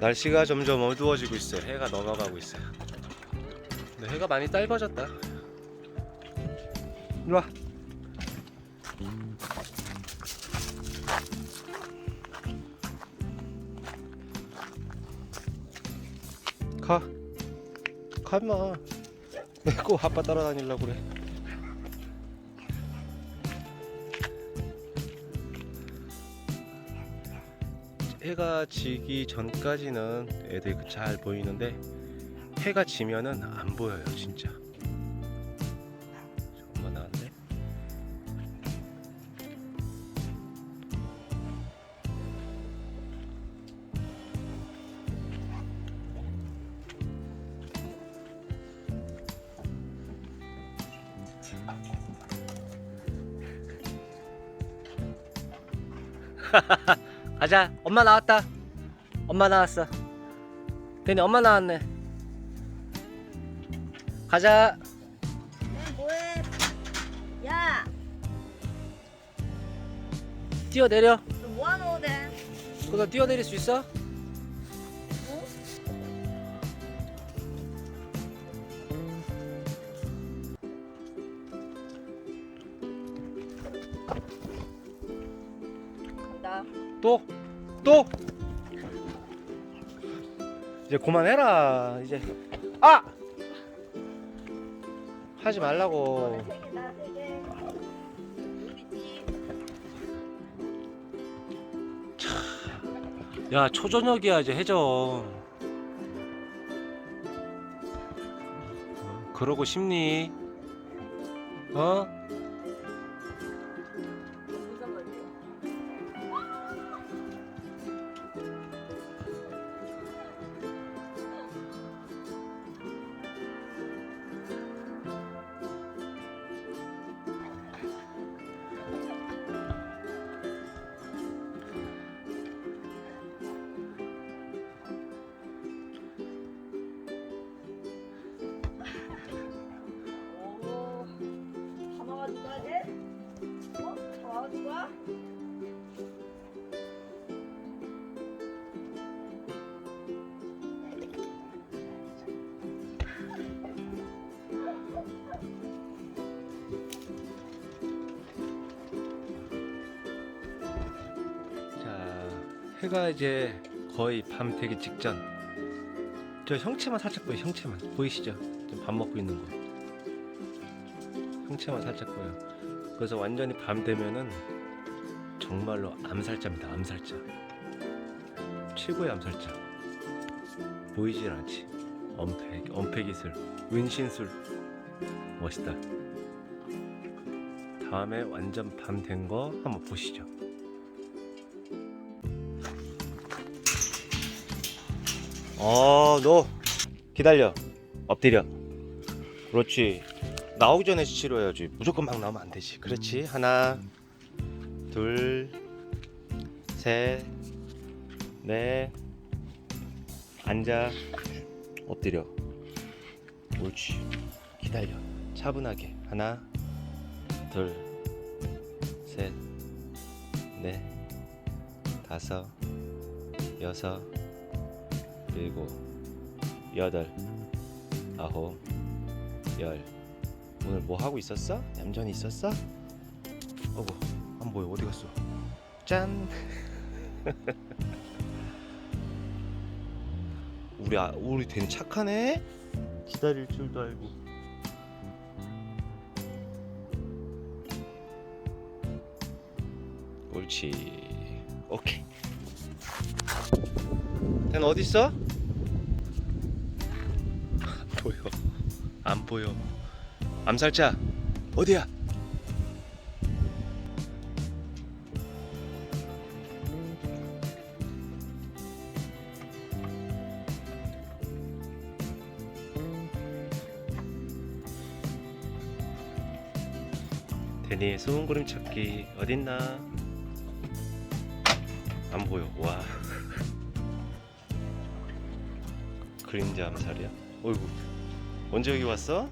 날씨가 점점 어두워지고 있어요. 해가 넘어가고 있어요. 근데 해가 많이 짧아졌다. 이리 와. 가. 가 임마. 꼭 아빠 따라다니려고 그래. 해가 지기 전까지는 애들이 그잘 보이는데 해가 지면은 안 보여요 진짜. 엄마 나왔네 가자 엄마 나왔다 엄마 나왔어 괜히 엄마 나왔네 가자 네, 뭐해? 야, 뛰어내려 너 뭐하는 오대? 그거 뛰어내릴 수 있어? 어? 또? 또? 이제 그만해라 이제 아! 하지 말라고. 야 초저녁이야 이제 해적 어, 그러고 싶니? 어? 해가 이제 거의 밤 되기 직전. 저 형체만 살짝 보여 형체만. 보이시죠? 지금 밥 먹고 있는 거. 형체만 살짝 보여 그래서 완전히 밤 되면은 정말로 암살자입니다 암살자. 최고의 암살자. 보이질 않지. 엄폐 엄폐 기술 은신술. 멋있다. 다음에 완전 밤 된 거 한번 보시죠 어, 너 기다려. 엎드려. 그렇지. 나오기 전에 치료해야지. 무조건 막 나오면 안 되지. 그렇지. 하나, 둘, 셋, 넷. 앉아. 엎드려. 옳지. 기다려. 차분하게. 하나, 둘, 셋, 넷, 다섯, 여섯. 일곱, 여덟, 아홉, 열. 오늘 뭐 하고 있었어? 얌전히 있었어? 어구, 안 보여. 어디 갔어? 짠. 우리 아, 우리 된 착하네. 기다릴 줄도 알고. 옳지. 오케이. 걘 어디 있어? 안 보여. 안 보여. 암살자 어디야? 데니의 그림 찾기 어딨나? 안 보여. 와. 그림자 암살이야? 어이구 언제 여기 왔어?